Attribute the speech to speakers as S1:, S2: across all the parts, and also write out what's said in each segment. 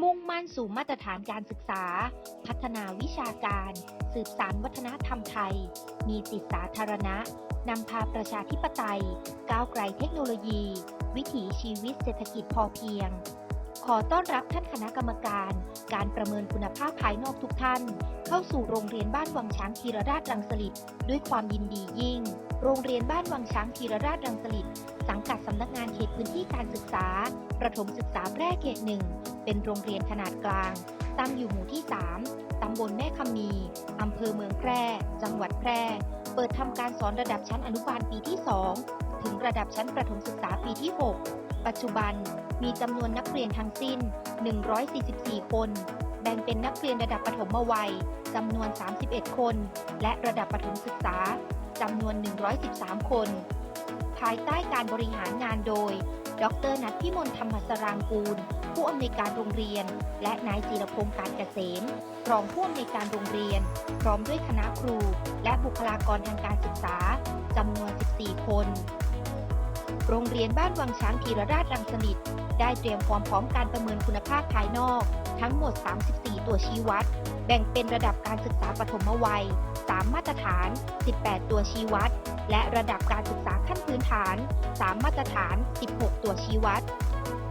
S1: มุ่งมั่นสู่มาตรฐานการศึกษา พัฒนาวิชาการ สืบสานวัฒนธรรมไทย มีสิทธิสาธารณะ นำพาประชาธิปไตย ก้าวไกลเทคโนโลยี วิถีชีวิตเศรษฐกิจพอเพียง ขอต้อนรับท่านคณะกรรมการ การประเมินคุณภาพภายนอกทุกท่าน เข้าสู่โรงเรียนบ้านวังช้างธีรราชรังสฤษด้วยความยินดียิ่ง โรงเรียนบ้านวังช้างธีรราชรังสฤษ สังกัดสำนักงานเขตพื้นที่การศึกษา ประถมศึกษาแพร่เขตหนึ่ง เป็นโรงเรียนขนาดกลาง ตั้งอยู่หมู่ที่ 3 ตำบลแม่คำมี อำเภอเมืองแพร่ จังหวัดแพร่ เปิดทำการสอนระดับชั้นอนุบาลปีที่ 2 ถึงระดับชั้นประถมศึกษาปีที่ 6 ปัจจุบันมีจำนวนนักเรียนทั้งสิ้น 144 คน แบ่งเป็นนักเรียนระดับประถมวัยจำนวน 31 คน และระดับประถมศึกษาจำนวน 113 คน ภายใต้การบริหารงานโดย ดรนัทพิมลธรรมสรางกูล ผู้อำนวยการโรงเรียน และนายจีรพงศ์การเกษมรองผู้อำนวยการโรงเรียน พร้อมด้วยคณะครู และบุคลากรทางการศึกษาจำนวน 14 คน โรงเรียนบ้านวังช้างธีรราชรังสฤษได้เตรียมความพร้อมการประเมินคุณภาพภายนอก ทั้งหมด 34 ตัวชี้วัด แบ่งเป็นระดับการศึกษาปฐมวัย 3 มาตรฐาน 18 ตัวชี้วัด และระดับการศึกษาขั้นพื้นฐาน 3 มาตรฐาน 16 ตัวชี้วัด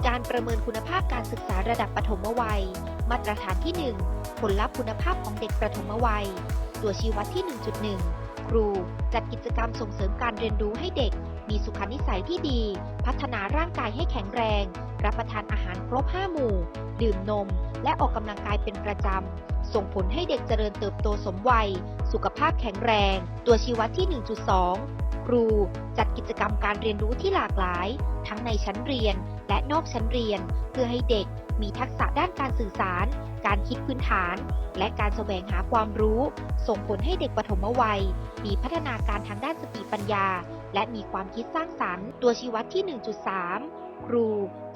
S1: การประเมินคุณภาพการศึกษาระดับปฐมวัย มาตรฐานที่ 1 ผลลัพธ์คุณภาพของเด็กประถมวัย ตัวชี้วัดที่ 1.1 ครูจัดกิจกรรมส่งเสริมการเรียนรู้ให้เด็ก มีสุขนิสัยที่ดี พัฒนาร่างกายให้แข็งแรง รับประทานอาหารครบ 5 หมู่ ดื่มนม และออกกำลังกายเป็นประจำ ส่งผลให้เด็กเจริญเติบโตสมวัย สุขภาพแข็งแรง ตัวชี้วัดที่ 1.2 ครูจัดกิจกรรมการเรียนรู้ที่หลากหลาย ทั้งในชั้นเรียนและนอกชั้นเรียน เพื่อให้เด็กมีทักษะด้านการสื่อสาร การคิดพื้นฐาน และการแสวงหาความรู้ ส่งผลให้เด็กปฐมวัย มีพัฒนาการทางด้านสติปัญญา และมีความคิดสร้างสรรค์ ตัวชี้วัดที่ 1.3 ครู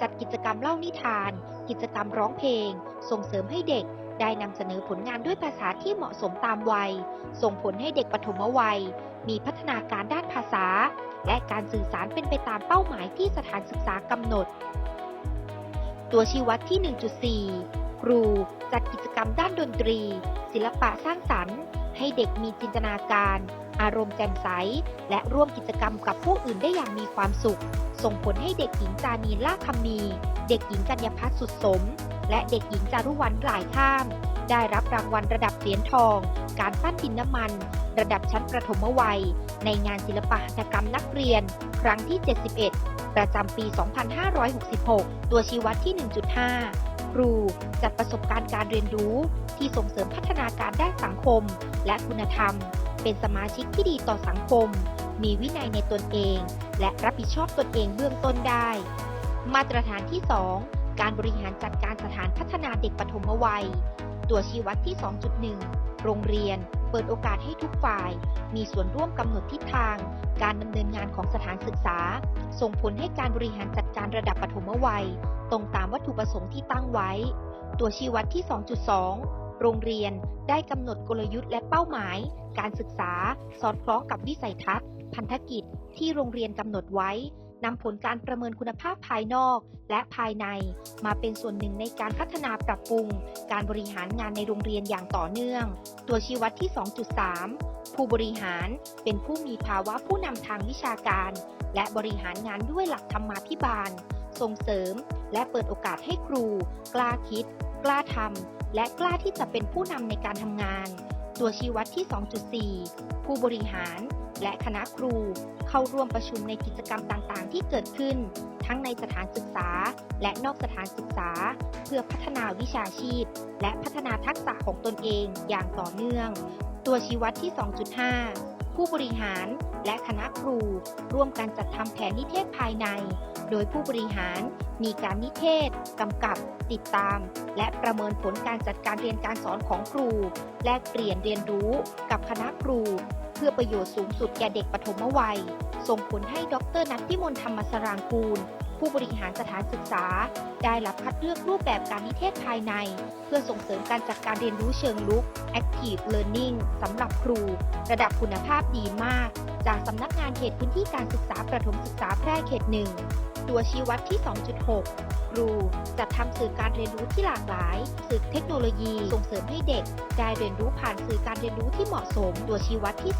S1: จัดกิจกรรมเล่านิทาน กิจกรรมร้องเพลง ส่งเสริมให้เด็ก ได้นำเสนอผลงานด้วยภาษาที่เหมาะสมตามวัย ส่งผลให้เด็กปฐมวัย มีพัฒนาการด้านภาษา และการสื่อสารเป็นไปตามเป้าหมายที่สถานศึกษากำหนด ตัวชี้วัดที่ 1.4 ครูจัดกิจกรรมด้านดนตรี ศิลปะสร้างสรรค์ ให้เด็กมีจินตนาการ อารมณ์แจ่มใส และร่วมกิจกรรมกับผู้อื่นได้อย่างมีความสุข ส่งผลให้เด็กหญิงจานีล่าคำมี เด็กหญิงกัญญพัฒน์สุดสม และเด็กหญิงจารุวรรณหลายข้าม ได้รับรางวัลระดับเหรียญทอง การปั้นดินน้ำมัน ระดับชั้นประถมวัย ในงานศิลปหัตถกรรมนักเรียน ครั้งที่ 71 ประจำปี 2566 ตัวชี้วัดที่ 1.5 ครูจัดประสบการณ์การเรียนรู้ที่ส่งเสริมพัฒนาการด้านสังคม และคุณธรรม เป็นสมาชิกที่ดีต่อสังคม มีวินัยในตนเอง และรับผิดชอบตนเองเบื้องต้นได้ มาตรฐานที่ 2 การบริหารจัดการสถานพัฒนาเด็กปฐมวัย ตัวชี้วัดที่ 2.1 โรงเรียน เปิดโอกาสให้ทุกฝ่าย มีส่วนร่วมกำหนดทิศทาง การดำเนินงานของสถานศึกษา ส่งผลให้การบริหารจัดการระดับปฐมวัย ตรงตามวัตถุประสงค์ที่ตั้งไว้ ตัวชี้วัดที่ 2.2 โรงเรียนได้กำหนดกลยุทธ์และเป้าหมาย การศึกษา สอดคล้องกับวิสัยทัศน์ พันธกิจ ที่โรงเรียนกำหนดไว้ นำผลการประเมินคุณภาพภายนอก และภายใน มาเป็นส่วนหนึ่งในการพัฒนาปรับปรุง การบริหารงานในโรงเรียนอย่างต่อเนื่อง ตัวชี้วัดที่ 2.3 ผู้บริหารเป็นผู้มีภาวะผู้นำทางวิชาการ และบริหารงานด้วยหลักธรรมาภิบาล ส่งเสริม และเปิดโอกาสให้ครู กล้าคิด กล้าทำและกล้าที่จะเป็นผู้นำในการทำงาน ตัวชี้วัดที่ 2.4 ผู้บริหาร และคณะครู เข้าร่วมประชุมในกิจกรรมต่างๆ ที่เกิดขึ้น ทั้งในสถานศึกษา และนอกสถานศึกษา เพื่อพัฒนาวิชาชีพ และพัฒนาทักษะของตนเองอย่างต่อเนื่อง ตัวชี้วัดที่ 2.5 ผู้บริหารและคณะครู ร่วมกันจัดทำแผนนิเทศภายใน โดยผู้บริหารมีการนิเทศกำกับ ติดตาม และประเมินผลการจัดการเรียนการสอนของครู แลกเปลี่ยนเรียนรู้กับคณะครู เพื่อประโยชน์สูงสุดแก่เด็กปฐมวัย ส่งผลให้ดรนัทพิมลธรรมสรางกูล ผู้บริหารสถานศึกษา ได้รับคัดเลือกรูปแบบการนิเทศภายใน เพื่อส่งเสริมการจัดการเรียนรู้เชิงลุก Active Learning สำหรับครู ระดับคุณภาพดีมาก จากสำนักงานเขตพื้นที่การศึกษาประถมศึกษาแพร่เขตหนึ่งตัวชี้วัดที่ 2.6 ครู จัดทำสื่อการเรียนรู้ที่หลากหลาย สื่อเทคโนโลยีส่งเสริมให้เด็ก ได้เรียนรู้ผ่านสื่อการเรียนรู้ที่เหมาะสม ตัวชี้วัดที่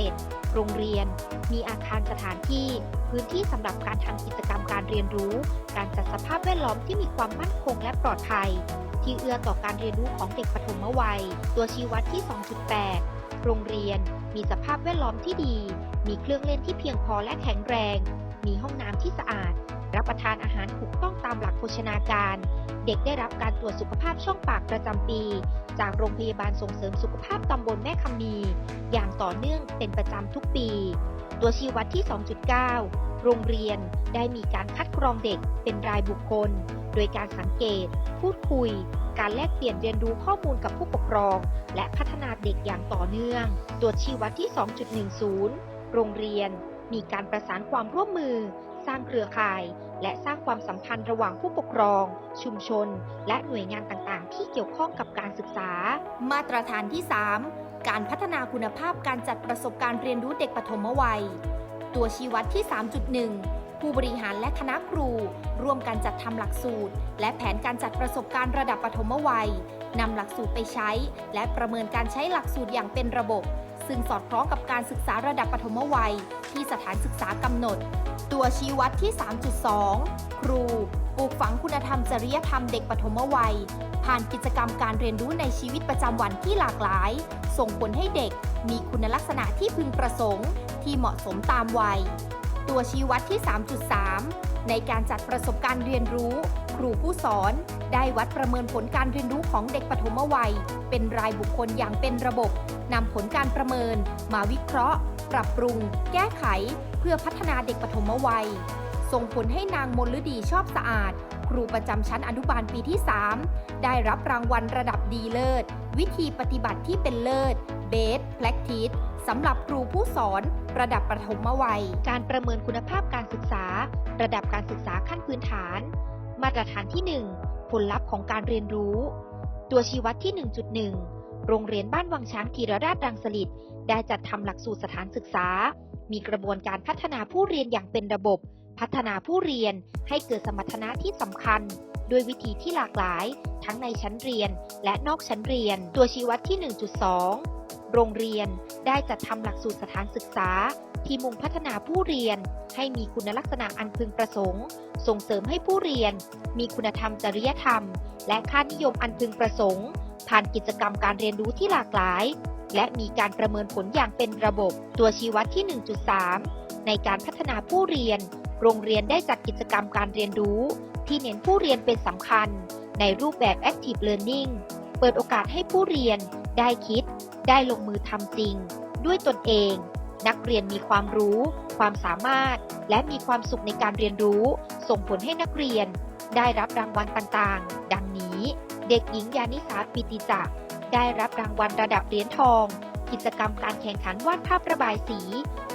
S1: 2.7 โรงเรียน มีอาคารสถานที่ พื้นที่สำหรับการทำกิจกรรมการเรียนรู้ การจัดสภาพแวดล้อมที่มีความมั่นคงและปลอดภัย ที่เอื้อต่อการเรียนรู้ของเด็กปฐมวัย ตัวชี้วัดที่ 2.8 โรงเรียน มีสภาพแวดล้อมที่ดี มีเครื่องเล่นที่เพียงพอและแข็งแรง มีห้องน้ำที่สะอาด รับประทานอาหารถูกต้องตามหลักโภชนาการ เด็กได้รับการตรวจสุขภาพช่องปากประจำปี จากโรงพยาบาลส่งเสริมสุขภาพตำบลแม่คำมี อย่างต่อเนื่องเป็นประจำทุกปี ตัวชี้วัดที่ 2.9 โรงเรียนได้มีการคัดกรองเด็กเป็นรายบุคคล โดยการสังเกต พูดคุย การแลกเปลี่ยนเรียนรู้ข้อมูลกับผู้ปกครอง และพัฒนาเด็กอย่างต่อเนื่อง ตัวชี้วัดที่ 2.10 โรงเรียนมีการประสานความร่วมมือ สร้างเครือข่าย และสร้างความสัมพันธ์ระหว่างผู้ปกครอง ชุมชน และหน่วยงานต่างๆ ที่เกี่ยวข้องกับการศึกษา มาตรฐานที่ 3 การพัฒนาคุณภาพการจัดประสบการณ์เรียนรู้เด็กปฐมวัย ตัวชี้วัดที่ 3.1 ผู้บริหารและคณะครู ร่วมกันจัดทำหลักสูตร และแผนการจัดประสบการณ์ระดับปฐมวัยนำหลักสูตรไปใช้ และประเมินการใช้หลักสูตรอย่างเป็นระบบ ซึ่งสอดคล้องกับการศึกษาระดับปฐมวัย ที่สถานศึกษากำหนด ตัวชี้วัดที่ 3.2 ครูปลูกฝังคุณธรรมจริยธรรมเด็กปฐมวัย ผ่านกิจกรรมการเรียนรู้ในชีวิตประจำวันที่หลากหลาย ส่งผลให้เด็กมีคุณลักษณะที่พึงประสงค์ ที่เหมาะสมตามวัย ตัวชี้วัดที่ 3.3 ในการจัดประสบการณ์เรียนรู้ ครูผู้สอนได้วัดประเมินผลการเรียนรู้ของเด็กปฐมวัย เป็นรายบุคคลอย่างเป็นระบบ นำผลการประเมิน มาวิเคราะห์ ปรับปรุง แก้ไข เพื่อพัฒนาเด็กปฐมวัย ส่งผลให้นางมนฤดีชอบสะอาด ครูประจำชั้นอนุบาลปีที่ 3 ได้รับรางวัลระดับดีเลิศ วิธีปฏิบัติที่เป็นเลิศ Best Practice สำหรับครูผู้สอนระดับประถมวัย การประเมินคุณภาพการศึกษา ระดับการศึกษาขั้นพื้นฐาน มาตรฐานที่ 1 ผลลัพธ์ของการเรียนรู้ ตัวชี้วัดที่ 1.1 โรงเรียนบ้านวังช้างธีรราชรังสฤษฎ์ได้จัดทำหลักสูตรสถานศึกษา มีกระบวนการพัฒนาผู้เรียนอย่างเป็นระบบ พัฒนาผู้เรียนให้เกิดสมรรถนะที่สำคัญ ด้วยวิธีที่หลากหลาย ทั้งในชั้นเรียนและนอกชั้นเรียน ตัวชี้วัดที่ 1.2 โรงเรียนได้จัดทำหลักสูตรสถานศึกษา ที่มุ่งพัฒนาผู้เรียน ให้มีคุณลักษณะอันพึงประสงค์ ส่งเสริมให้ผู้เรียน มีคุณธรรมจริยธรรม และค่านิยมอันพึงประสงค์ ผ่านกิจกรรมการเรียนรู้ที่หลากหลาย และมีการประเมินผลอย่างเป็นระบบ ตัวชี้วัดที่ 1.3 ในการพัฒนาผู้เรียน โรงเรียนได้จัดกิจกรรมการเรียนรู้ ที่เน้นผู้เรียนเป็นสำคัญ ในรูปแบบ Active Learning เปิดโอกาสให้ผู้เรียน ได้คิด ได้ลงมือทำจริง ด้วยตนเอง นักเรียนมีความรู้ ความสามารถ และมีความสุขในการเรียนรู้ ส่งผลให้นักเรียน ได้รับรางวัลต่างๆ ดังนี้ เด็กหญิงยานิสาปิติจักรได้รับรางวัลระดับเหรียญทอง กิจกรรมการแข่งขันวาดภาพระบายสี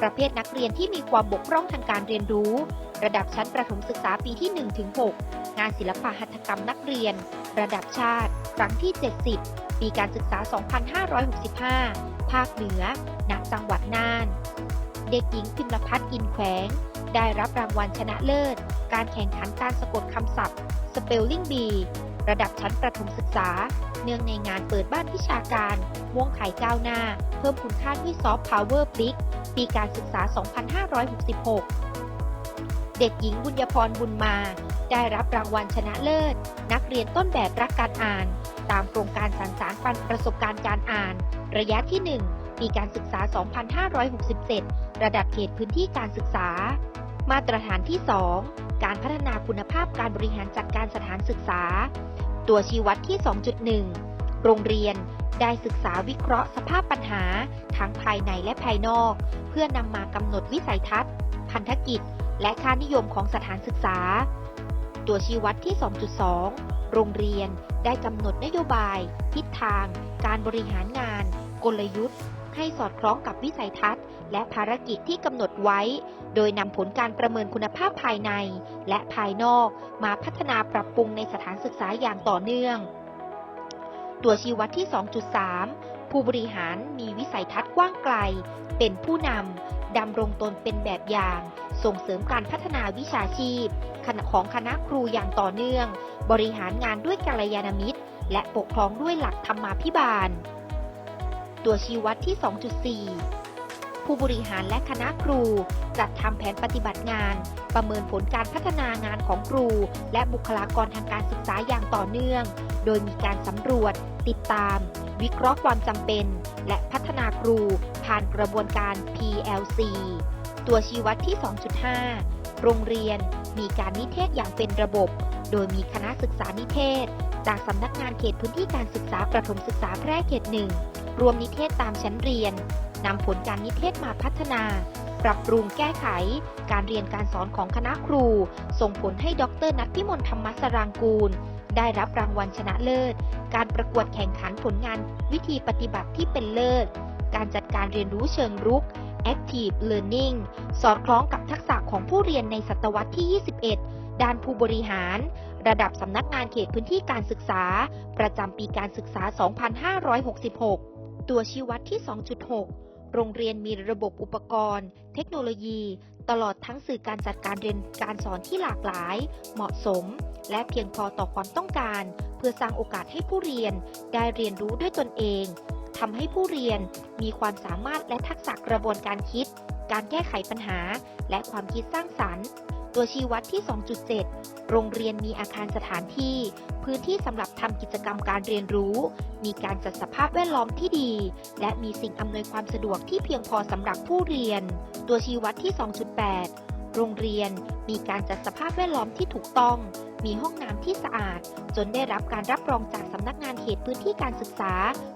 S1: ประเภทนักเรียนที่มีความบกพร่องทางการเรียนรู้ ระดับชั้นประถมศึกษาปีที่1-6งานศิลปะหัตถกรรมนักเรียน ระดับชาติ ครั้งที่ 70 ปีการศึกษา 2565 ภาคเหนือณจังหวัดน่าน เด็กหญิงพิมรพัฒน์อินแขวง ได้รับรางวัลชนะเลิศ การแข่งขันการสะกดคำศัพท์ Spelling Bee ระดับชั้นประถมศึกษา เนื่องในงานเปิดบ้านวิชาการม่วงไข่ก้าวหน้า เพิ่มคุณค่าด้วยซอฟต์พาวเวอร์พลิก ปีการศึกษา 2566 เด็กหญิงบุญยพรบุญมา ได้รับรางวัลชนะเลิศ นักเรียนต้นแบบรักการอ่าน ตามโครงการสรรสารปันประสบการณ์การอ่าน ระยะที่ 1 ปีการศึกษา 2567 ระดับเขตพื้นที่การศึกษา มาตรฐานที่ 2 การพัฒนาคุณภาพการบริหารจัดการสถานศึกษา ตัวชี้วัดที่ 2.1 โรงเรียนได้ศึกษาวิเคราะห์สภาพปัญหา ทั้งภายในและภายนอก เพื่อนำมากำหนดวิสัยทัศน์ พันธกิจ และค่านิยมของสถานศึกษา ตัวชี้วัดที่ 2.2 โรงเรียนได้กำหนดนโยบาย ทิศทาง การบริหารงาน กลยุทธ์ ให้สอดคล้องกับวิสัยทัศน์ และภารกิจที่กำหนดไว้ โดยนำผลการประเมินคุณภาพภายใน และภายนอกมาพัฒนาปรับปรุงในสถานศึกษาอย่างต่อเนื่อง ตัวชี้วัดที่ 2.3 ผู้บริหารมีวิสัยทัศน์กว้างไกล เป็นผู้นำดำรงตนเป็นแบบอย่าง ส่งเสริมการพัฒนาวิชาชีพคณะของคณะครูอย่างต่อเนื่อง บริหารงานด้วยกัลยาณมิตร และปกครองด้วยหลักธรรมาภิบาล ตัวชี้วัดที่ 2.4 ผู้บริหารและคณะครู จัดทำแผนปฏิบัติงาน ประเมินผลการพัฒนางานของครู และบุคลากรทางการศึกษาอย่างต่อเนื่อง โดยมีการสำรวจ ติดตาม วิเคราะห์ความจำเป็น และพัฒนาครู ผ่านกระบวนการ PLC ตัวชี้วัดที่ 2.5 โรงเรียน มีการนิเทศอย่างเป็นระบบ โดยมีคณะศึกษานิเทศ จากสำนักงานเขตพื้นที่การศึกษาประถมศึกษาแพร่เขตหนึ่ง รวมนิเทศตามชั้นเรียนนำผลการนิเทศมาพัฒนา ปรับปรุงแก้ไข การเรียนการสอนของคณะครู ส่งผลให้ดรนัทพิมลธรรมสรางกูล ได้รับรางวัลชนะเลิศ การประกวดแข่งขันผลงานวิธีปฏิบัติที่เป็นเลิศ การจัดการเรียนรู้เชิงรุก Active Learning สอดคล้องกับทักษะของผู้เรียนในศตวรรษที่ 21 ด้านผู้บริหาร ระดับสำนักงานเขตพื้นที่การศึกษา ประจำปีการศึกษา 2566 ตัวชี้วัดที่ 2.6 โรงเรียนมีระบบอุปกรณ์ เทคโนโลยี ตลอดทั้งสื่อการจัดการเรียนการสอนที่หลากหลาย เหมาะสม และเพียงพอต่อความต้องการ เพื่อสร้างโอกาสให้ผู้เรียนได้เรียนรู้ด้วยตนเองทำให้ผู้เรียนมีความสามารถและทักษะกระบวนการคิด การแก้ไขปัญหา และความคิดสร้างสรรค์ ตัวชี้วัดที่ 2.7 โรงเรียนมีอาคารสถานที่ พื้นที่สำหรับทำกิจกรรมการเรียนรู้ มีการจัดสภาพแวดล้อมที่ดี และมีสิ่งอำนวยความสะดวกที่เพียงพอสำหรับผู้เรียน ตัวชี้วัดที่ 2.8 โรงเรียนมีการจัดสภาพแวดล้อมที่ถูกต้อง มีห้องน้ำที่สะอาด จนได้รับการรับรองจากสำนักงานเขตพื้นที่การศึกษา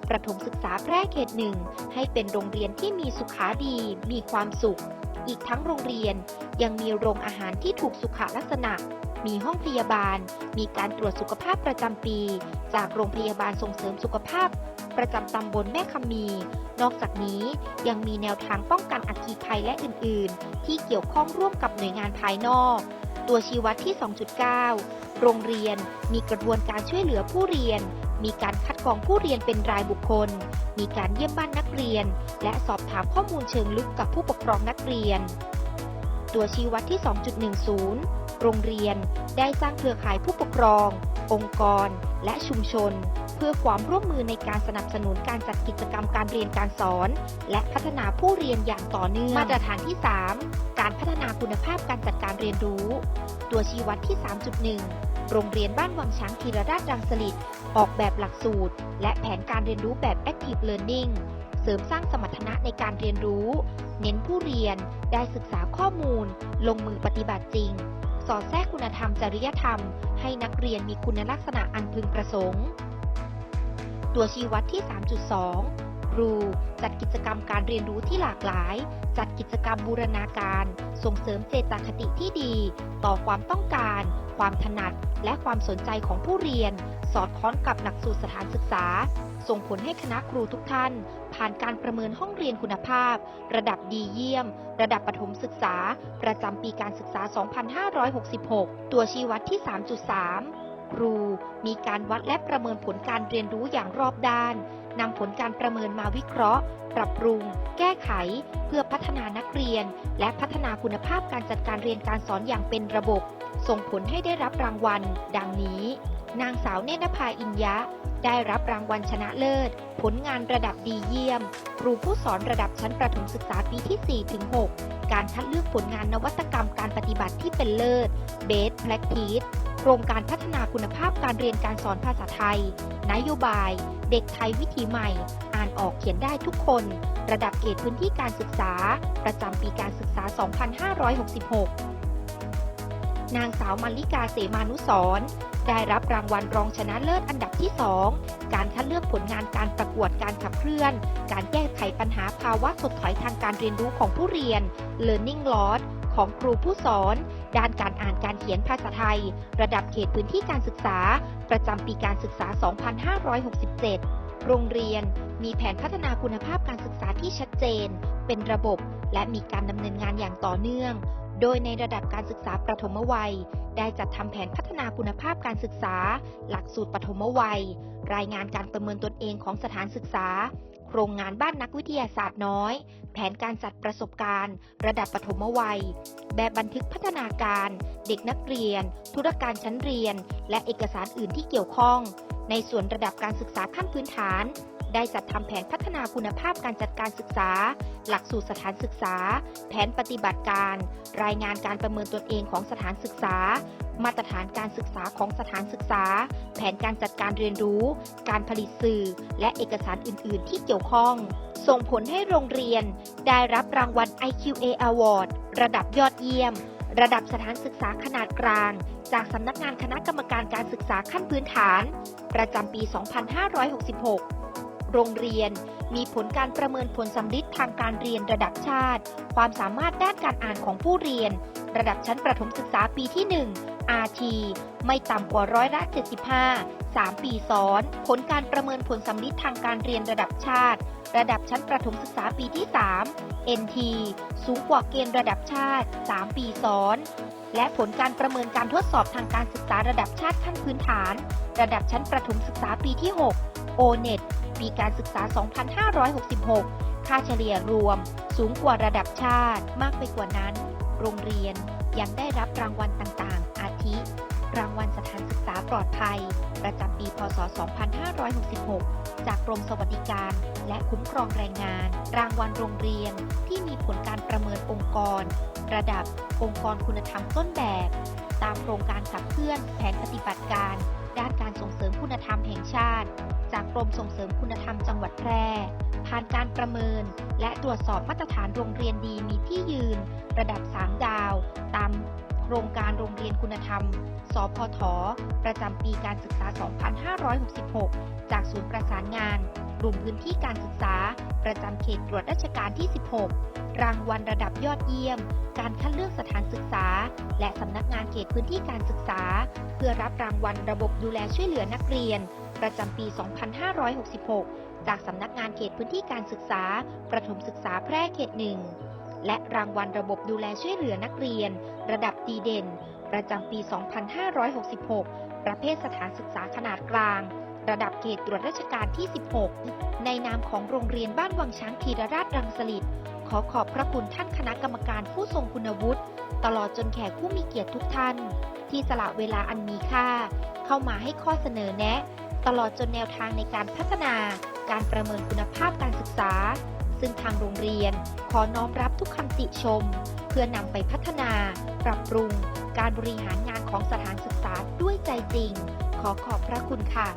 S1: ประถมศึกษาแพร่เขตหนึ่งให้เป็นโรงเรียนที่มีสุขาดี มีความสุข อีกทั้งโรงเรียน ยังมีโรงอาหารที่ถูกสุขลักษณะ มีห้องพยาบาล มีการตรวจสุขภาพประจำปี จากโรงพยาบาลส่งเสริมสุขภาพ ประจำตำบลแม่คำมี นอกจากนี้ยังมีแนวทางป้องกันอัคคีภัยและอื่น ๆ ที่เกี่ยวข้องร่วมกับหน่วยงานภายนอก ตัวชี้วัดที่ 2.9 โรงเรียนมีกระบวนการช่วยเหลือผู้เรียน มีการคัดกรองผู้เรียนเป็นรายบุคคล มีการเยี่ยมบ้านนักเรียน และสอบถามข้อมูลเชิงลึกกับผู้ปกครองนักเรียน ตัวชี้วัดที่ 2.10 โรงเรียนได้สร้างเครือข่ายผู้ปกครอง องค์กร และชุมชน เพื่อความร่วมมือในการสนับสนุนการจัดกิจกรรมการเรียนการสอน และพัฒนาผู้เรียนอย่างต่อเนื่อง มาตรฐานที่ 3 การพัฒนาคุณภาพการจัดการเรียนรู้ ตัวชี้วัดที่ 3.1 โรงเรียนบ้านวังช้างธีรราชรังสฤษฎ์ ออกแบบหลักสูตร และแผนการเรียนรู้แบบ Active Learning เสริมสร้างสมรรถนะในการเรียนรู้ เน้นผู้เรียนได้ศึกษาข้อมูล ลงมือปฏิบัติจริง สอดแทรกคุณธรรมจริยธรรม ให้นักเรียนมีคุณลักษณะอันพึงประสงค์ ตัวชี้วัดที่ 3.2 ครูจัดกิจกรรมการเรียนรู้ที่หลากหลาย จัดกิจกรรมบูรณาการ ส่งเสริมเจตคติที่ดี ต่อความต้องการ ความถนัด และความสนใจของผู้เรียน สอดคล้องกับหลักสูตรสถานศึกษา ส่งผลให้คณะครูทุกท่าน ผ่านการประเมินห้องเรียนคุณภาพ ระดับดีเยี่ยม ระดับประถมศึกษา ประจำปีการศึกษา 2566 ตัวชี้วัดที่ 3.3 ครูมีการวัดและประเมินผลการเรียนรู้อย่างรอบด้านนำผลการประเมินมาวิเคราะห์ ปรับปรุง แก้ไข เพื่อพัฒนานักเรียน และพัฒนาคุณภาพการจัดการเรียนการสอนอย่างเป็นระบบ ส่งผลให้ได้รับรางวัล ดังนี้ นางสาวเนตรนภาอินยะ ได้รับรางวัลชนะเลิศ ผลงานระดับดีเยี่ยม ครูผู้สอนระดับชั้นประถมศึกษาปีที่ 4-6 การคัดเลือกผลงานนวัตกรรมการปฏิบัติที่เป็นเลิศ Best Practice โครงการพัฒนาคุณภาพการเรียนการสอนภาษาไทย นโยบาย เด็กไทยวิถีใหม่ อ่านออกเขียนได้ทุกคน ระดับเขตพื้นที่การศึกษา ประจำปีการศึกษา 2566 นางสาวมาริกาเสมานุสร ได้รับรางวัลรองชนะเลิศอันดับที่ 2 การคัดเลือกผลงานการประกวดการขับเคลื่อน การแก้ไขปัญหาภาวะถดถอยทางการเรียนรู้ของผู้เรียน Learning Loss ของครูผู้สอน ด้านการอ่านการเขียนภาษาไทย ระดับเขตพื้นที่การศึกษา ประจำปีการศึกษา 2567 โรงเรียนมีแผนพัฒนาคุณภาพการศึกษาที่ชัดเจน เป็นระบบ และมีการดำเนินงานอย่างต่อเนื่อง โดยในระดับการศึกษาประถมวัย ได้จัดทำแผนพัฒนาคุณภาพการศึกษา หลักสูตรปฐมวัย รายงานการประเมินตนเองของสถานศึกษา โครงงานบ้านนักวิทยาศาสตร์น้อย แผนการจัดประสบการณ์ ระดับปฐมวัย แบบบันทึกพัฒนาการ เด็กนักเรียน ธุรการชั้นเรียน และเอกสารอื่นที่เกี่ยวข้อง ในส่วนระดับการศึกษาขั้นพื้นฐาน ได้จัดทำแผนพัฒนาคุณภาพการจัดการศึกษา หลักสูตรสถานศึกษา แผนปฏิบัติการ รายงานการประเมินตนเองของสถานศึกษา มาตรฐานการศึกษาของสถานศึกษา แผนการจัดการเรียนรู้ การผลิตสื่อ และเอกสารอื่น ๆ ที่เกี่ยวข้อง ส่งผลให้โรงเรียน ได้รับรางวัล IQA Award ระดับยอดเยี่ยม ระดับสถานศึกษาขนาดกลาง จากสำนักงานคณะกรรมการการศึกษาขั้นพื้นฐาน ประจำปี 2566 โรงเรียน มีผลการประเมินผลสำลิดทางการเรียนระดับชาติ ความสามารถด้านการอ่านของผู้เรียน ระดับชั้นประถมศึกษาปีที่ 1 RT ไม่ต่ำกว่าร้อยละ75 3 ปีซ้อน ผลการประเมินผลสำลิดทางการเรียนระดับชาติ ระดับชั้นประถมศึกษาปีที่ 3 NT สูงกว่าเกณฑ์ระดับชาติ 3 ปีซ้อน และผลการประเมินการทดสอบทางการศึกษาระดับชาติขั้นพื้นฐาน ระดับชั้นประถมศึกษาปีที่ 6 ONET ปีการศึกษา 2566 ค่าเฉลี่ยรวม สูงกว่าระดับชาติ มากไปกว่านั้น โรงเรียนยังได้รับรางวัลต่างๆ อาทิ รางวัลสถานศึกษาปลอดภัย ประจำปี พศ 2566 จากกรมสวัสดิการ และคุ้มครองแรงงาน รางวัลโรงเรียนที่มีผลการประเมินองค์กร ระดับองค์กรคุณธรรมต้นแบบ ตามโครงการขับเคลื่อนแผนปฏิบัติการ ด้านการส่งเสริมคุณธรรมแห่งชาติ จากกรมส่งเสริมคุณธรรมจังหวัดแพร่ ผ่านการประเมิน และตรวจสอบมาตรฐานโรงเรียนดีมีที่ยืน ระดับ 3 ดาว ตามโครงการโรงเรียนคุณธรรม สพท ประจำปีการศึกษา 2566 จากศูนย์ประสานงาน กลุ่มพื้นที่การศึกษา ประจำเขตตรวจราชการที่ 16 รางวัลระดับยอดเยี่ยม การคัดเลือกสถานศึกษา และสำนักงานเขตพื้นที่การศึกษา เพื่อรับรางวัลระบบดูแลช่วยเหลือนักเรียน ประจำปี 2566 จากสำนักงานเขตพื้นที่การศึกษา ประถมศึกษาแพร่เขตหนึ่ง และรางวัลระบบดูแลช่วยเหลือนักเรียน ระดับดีเด่น ประจำปี 2566 ประเภทสถานศึกษาขนาดกลาง ระดับเขตตรวจราชการที่ 16 ในนามของโรงเรียนบ้านวังช้างธีรราชรังสฤษดิ์ขอขอบพระคุณท่านคณะกรรมการผู้ทรงคุณวุฒิตลอดจนแขกผู้มีเกียรติทุกท่าน ที่สละเวลาอันมีค่า เข้ามาให้ข้อเสนอแนะ ตลอดจนแนวทางในการพัฒนาการประเมินคุณภาพการศึกษา ซึ่งทางโรงเรียนขอน้อมรับทุกคำติชม เพื่อนำไปพัฒนา ปรับปรุง การบริหารงานของสถานศึกษาด้วยใจจริง ขอขอบพระคุณค่ะ